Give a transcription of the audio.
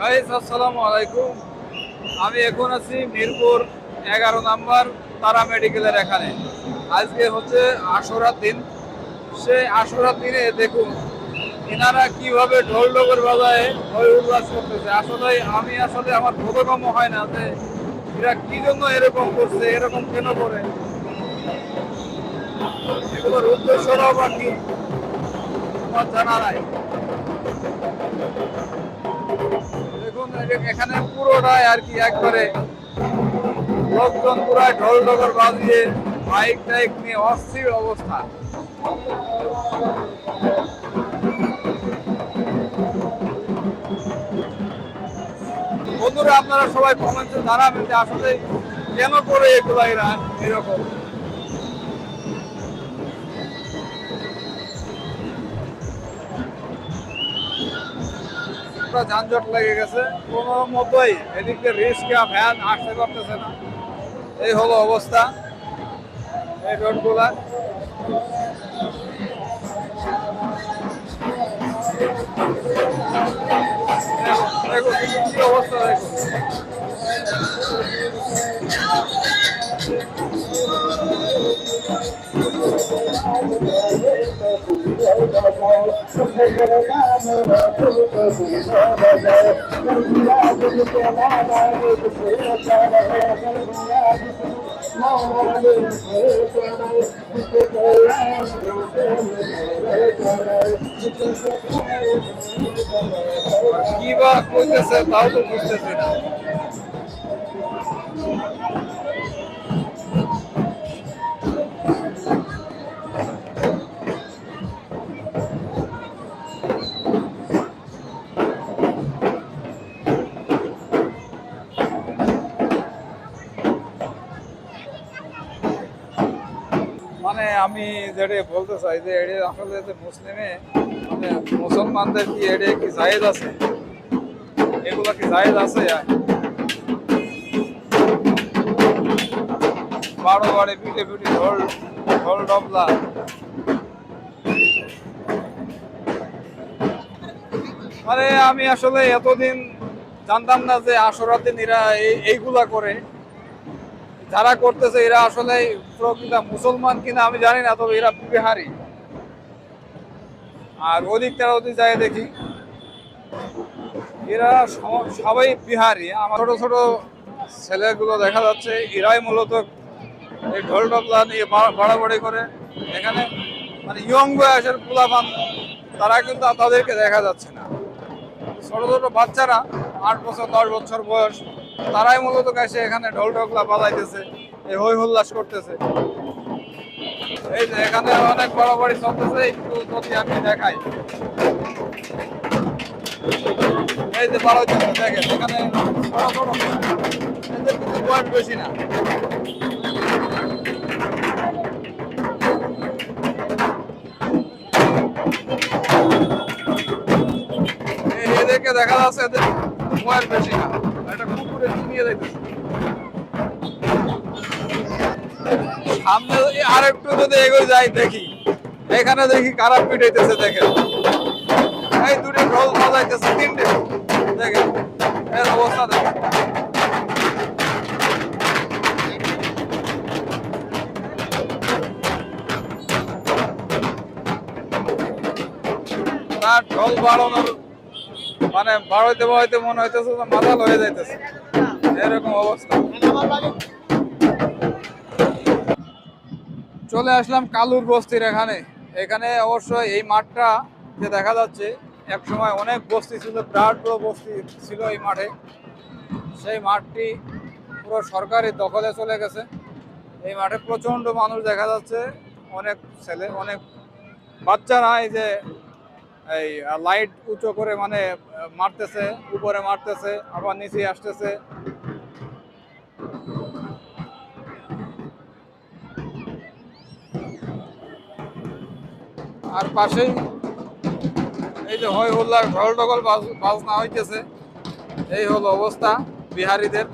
Guys আসসালামু আলাইকুম। আমি এখন আছি মিরপুর এগারো নাম্বার তারা মেডিকেলের এখানে। আজকে হচ্ছে আশুরার দিন। সেই আশুরার দিনে দেখুন এনারা কীভাবে ঢোল ডোগর বাজায় হয়ে উল্লাস করতেছে। আসলে আমি আসলে আমার বোধগম্য হয় না যে এরা কি জন্য এরকম করছে, এরকম কেন করে? এগুলোর উদ্দেশ্যটাও বা কি আমার জানা নাই। এখানে পুরোটাই আর কি একবারে লোকজন পুরাই ঢোল ডগর বাজিয়ে বাইক টাইক নিয়ে অস্থির অবস্থা। বন্ধুরা, আপনারা সবাই কমেন্টে জানাবেন যে আসলে কেন করে এগুলো এরকম? পুরো যানজট লেগে গেছে। কোনো মতোই এদিকে রিস্ক ভ্যান আসতে পারতেছে না। এই হলো অবস্থা। এই রোডগুলা। দেখো, দেখো, কি অবস্থা দেখো। আর কি বা করতেছে তাও তো বুঝতেছি মানে আমি যেটা বলতে চাই যে এটা আসলে যে মুসলিমে মানে মুসলমানদের কি এটা কি জায়েজ আছে? এগুলো কি জায়েজ আছে? বারো বারে পিঠে পিঠে ঢোল ঢোল ডবলা। মানে আমি আসলে এতদিন জানতাম না যে আসরার দিন এরা এই- এইগুলা করে। যারা করতেছে, এরা আসলে মুসলমান কিনা আমি জানি না, তবে এরা বিহারি আর ওদিক তারা ওদিক যায় দেখি। এরা সবাই বিহারি। আমার ছোট ছোট ছেলেগুলো দেখা যাচ্ছে, এরাই মূলত এই ঢোল ডবলা নিয়ে বাড়াবাড়ি করে। এখানে মানে ইয়ং বয়সের পোলাপান, তারা কিন্তু তাদেরকে দেখা যাচ্ছে না। ছোট ছোট বাচ্চারা, আট বছর, দশ বছর বয়স তারাই মূলত কাছে এখানে ঢোল ঢোকলা বাজাইতেছে, এই হই হুল্লাস করতেছে। এই যে এখানে অনেক বড়াবড়ি চলতেছে, একটু যদি আমি দেখাই। এই যে এখানে কিন্তু বেশি না। এদেরকে দেখা যাচ্ছে এদের বয়স বেশি না। যদি আর একটু যদি এগোয় যাই দেখি। এখানে দেখি কারা পিটাইতেছে, দেখেন। এই দুটি ঢোল বাজাইতেছে, তিনটে দেখেন, এর অবস্থা দেখেন। ঢোল বাড়ানোর মানে বাড়াইতে বাড়াইতে মনে হইতেছে যে মাথাল হয়ে যাইতেছে। এরকম অবস্থা। চলে আসলাম কালুর বস্তির এখানে। এখানে অবশ্য এই মাঠটা যে দেখা যাচ্ছে এক সময় অনেক বস্তি ছিল, বিরাট বড় বস্তি ছিল এই মাঠে। সেই মাঠটি পুরো সরকারি দখলে চলে গেছে। এই মাঠে প্রচণ্ড মানুষ দেখা যাচ্ছে, অনেক ছেলে, অনেক বাচ্চারা এই যে, এই লাইট উঁচু করে মানে মারতেছে, উপরে মারতেছে, আবার নিচে আসতেছে। আর পাশেই এই যে হয় হুল্লার ঢল বাজ বাজনা হইতেছে। এই হলো অবস্থা বিহারীদের।